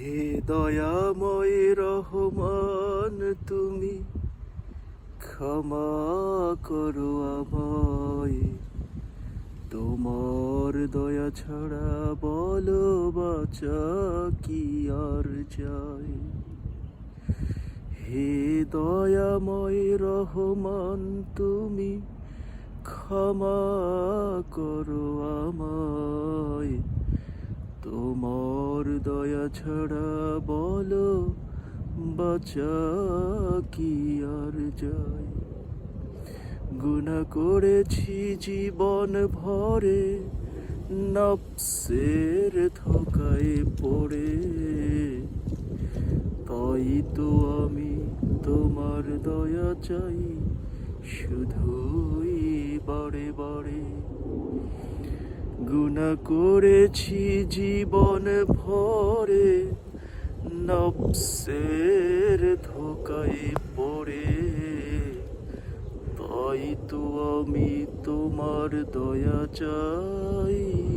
হে দয়াময় রহমান, তুমি ক্ষমা করো আমায়। তোমার দয়া ছাড়া বলো বাচা কি আর যায় হে দয়াময় রহমান, তুমি ক্ষমা করো আমায়। তোমার দয়া ছাড়া বলো, বাঁচা কি আর যায়? গুণা করেছি জীবন ভরে, নফসের ধোকায় পড়ে। তাই তো আমি তোমার দয়া চাই, শুধুই বারে বারে। গুণা করেছি জীবন ভরে নবসের ধোকায় পড়ে। তাই তো আমি তোমার দয়া চাই।